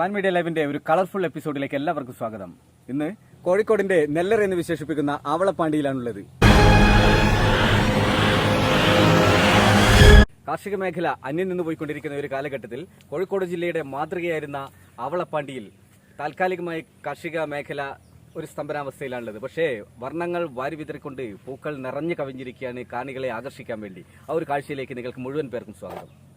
Pan media ലൈവിന്റെ ഒരു colourful എപ്പിസോഡിലേക്ക് എല്ലാവർക്കും സ്വാഗതം. ഇന്ന് കോഴിക്കോടിന്റെ നെല്ലർ എന്ന് വിശേഷിപ്പിക്കുന്ന ആവളപ്പാണ്ടിയിലാണുള്ളത്. കാർഷിക മേഖല അന്യം നിന്ന് പോയിക്കൊണ്ടിരിക്കുന്ന ഒരു കാലഘട്ടത്തിൽ കോഴിക്കോട് ജില്ലയുടെ മാതൃകയായിരുന്ന ആവളപ്പാണ്ടിയിൽ താൽക്കാലികമായി കാർഷിക മേഖല ഒരു സ്തംഭനാവസ്ഥയിലാണുള്ളത്. പക്ഷേ വർണങ്ങൾ വാരി വിതറിക്കൊണ്ട് പൂക്കൾ നിറഞ്ഞു കവിഞ്ഞിരിക്കുകയാണ് കാണികളെ ആകർഷിക്കാൻ വേണ്ടി. ആ ഒരു കാഴ്ചയിലേക്ക് നിങ്ങൾക്ക് മുഴുവൻ പേർക്കും സ്വാഗതം.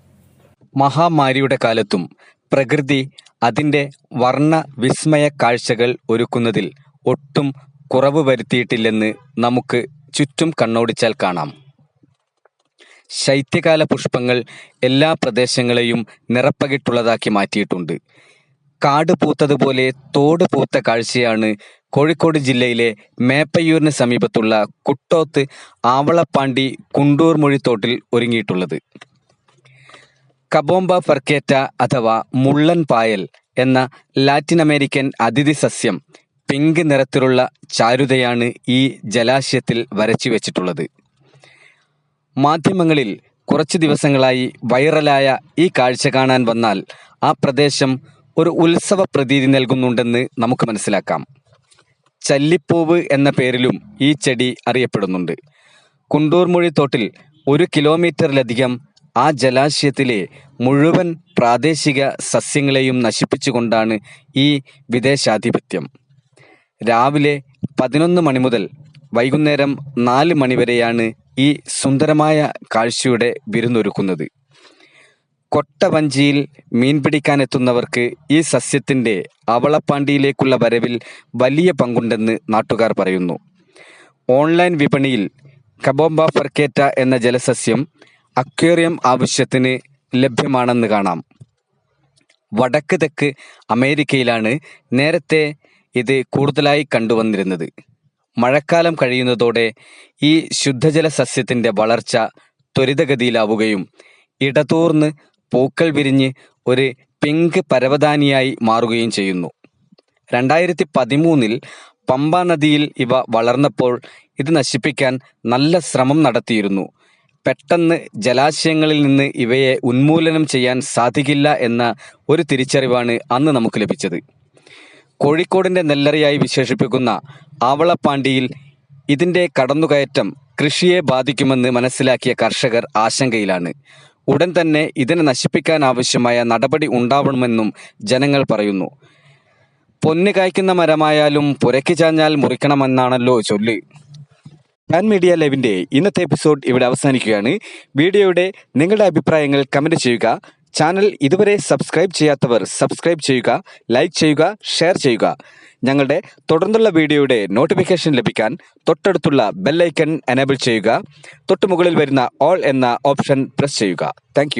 മഹാമാരിയുടെ കാലത്തും പ്രകൃതി അതിന്റെ വർണ വിസ്മയ കാഴ്ചകൾ ഒരുക്കുന്നതിൽ ഒട്ടും കുറവ് വരുത്തിയിട്ടില്ലെന്ന് നമുക്ക് ചുറ്റും കണ്ണോടിച്ചാൽ കാണാം. ശൈത്യകാല പുഷ്പങ്ങൾ എല്ലാ പ്രദേശങ്ങളെയും നിറപ്പകിട്ടുള്ളതാക്കി മാറ്റിയിട്ടുണ്ട്. കാട് പൂത്തതുപോലെ തോട് പൂത്ത കാഴ്ചയാണ് കോഴിക്കോട് ജില്ലയിലെ മേപ്പയ്യൂരിന് സമീപത്തുള്ള കുട്ടോത്ത് ആവളപ്പാണ്ടി കുണ്ടൂർ മൊഴിത്തോട്ടിൽ ഒരുങ്ങിയിട്ടുള്ളത്. കബോംബ ഫർക്കേറ്റ അഥവാ മുള്ളൻ പായൽ എന്ന ലാറ്റിൻ അമേരിക്കൻ അതിഥി സസ്യം പിങ്ക് നിറത്തിലുള്ള ചാരുതയാണ് ഈ ജലാശയത്തിൽ വരച്ചു വെച്ചിട്ടുള്ളത്. മാധ്യമങ്ങളിൽ കുറച്ച് ദിവസങ്ങളായി വൈറലായ ഈ കാഴ്ച കാണാൻ വന്നാൽ ആ പ്രദേശം ഒരു ഉത്സവ പ്രതീതി നൽകുന്നുണ്ടെന്ന് നമുക്ക് മനസ്സിലാക്കാം. ചല്ലിപ്പൂവ് എന്ന പേരിലും ഈ ചെടി അറിയപ്പെടുന്നുണ്ട്. കുണ്ടൂർമൊഴി തോട്ടിൽ ഒരു കിലോമീറ്ററിലധികം ആ ജലാശയത്തിലെ മുഴുവൻ പ്രാദേശിക സസ്യങ്ങളെയും നശിപ്പിച്ചുകൊണ്ടാണ് ഈ വിദേശാധിപത്യം. രാവിലെ പതിനൊന്ന് മണി മുതൽ വൈകുന്നേരം നാല് മണി വരെയാണ് ഈ സുന്ദരമായ കാഴ്ചയുടെ വിരുന്നൊരുക്കുന്നത്. കൊട്ടവഞ്ചിയിൽ മീൻ പിടിക്കാനെത്തുന്നവർക്ക് ഈ സസ്യത്തിന്റെ അവളപ്പാണ്ടിയിലേക്കുള്ള വരവിൽ വലിയ പങ്കുണ്ടെന്ന് നാട്ടുകാർ പറയുന്നു. ഓൺലൈൻ വിപണിയിൽ കബോംബ ഫർക്കേറ്റ എന്ന ജലസസ്യം അക്വേറിയം ആവശ്യത്തിന് ലഭ്യമാണെന്ന് കാണാം. വടക്ക് തെക്ക് അമേരിക്കയിലാണ് നേരത്തെ ഇത് കൂടുതലായി കണ്ടുവന്നിരുന്നത്. മഴക്കാലം കഴിയുന്നതോടെ ഈ ശുദ്ധജല സസ്യത്തിന്റെ വളർച്ച ത്വരിതഗതിയിലാവുകയും ഇടതൂർന്ന് പൂക്കൾ വിരിഞ്ഞ് ഒരു പിങ്ക് പരവതാനിയായി മാറുകയും ചെയ്യുന്നു. രണ്ടായിരത്തി പതിമൂന്നിൽ പമ്പ നദിയിൽ ഇവ വളർന്നപ്പോൾ ഇത് നശിപ്പിക്കാൻ നല്ല ശ്രമം നടത്തിയിരുന്നു. പെട്ടെന്ന് ജലാശയങ്ങളിൽ നിന്ന് ഇവയെ ഉന്മൂലനം ചെയ്യാൻ സാധിക്കില്ല എന്ന ഒരു തിരിച്ചറിവാണ് അന്ന് നമുക്ക് ലഭിച്ചത്. കോഴിക്കോടിന്റെ നെല്ലറിയായി വിശേഷിപ്പിക്കുന്ന ആവളപ്പാണ്ടിയിൽ ഇതിന്റെ കടന്നുകയറ്റം കൃഷിയെ ബാധിക്കുമെന്ന് മനസ്സിലാക്കിയ കർഷകർ ആശങ്കയിലാണ്. ഉടൻ തന്നെ ഇതിനെ നശിപ്പിക്കാൻ ആവശ്യമായ നടപടി ഉണ്ടാവണമെന്നും ജനങ്ങൾ പറയുന്നു. പൊന്ന് കായ്ക്കുന്ന മരമായാലും പുരയ്ക്ക് ചാഞ്ഞാൽ മുറിക്കണമെന്നാണല്ലോ ചൊല്ല്. പാൻ മീഡിയ ലൈവിന്റെ ഇന്നത്തെ എപ്പിസോഡ് ഇവിടെ അവസാനിക്കുകയാണ്. വീഡിയോയുടെ നിങ്ങളുടെ അഭിപ്രായങ്ങൾ കമന്റ് ചെയ്യുക. ചാനൽ ഇതുവരെ സബ്സ്ക്രൈബ് ചെയ്യാത്തവർ സബ്സ്ക്രൈബ് ചെയ്യുക ലൈക്ക് ചെയ്യുക ഷെയർ ചെയ്യുക. ഞങ്ങളുടെ തുടർന്നുള്ള വീഡിയോയുടെ നോട്ടിഫിക്കേഷൻ ലഭിക്കാൻ തൊട്ടടുത്തുള്ള ബെല്ലൈക്കൺ എനേബിൾ ചെയ്യുക. തൊട്ടുമുകളിൽ വരുന്ന ഓൾ എന്ന ഓപ്ഷൻ പ്രസ് ചെയ്യുക. താങ്ക്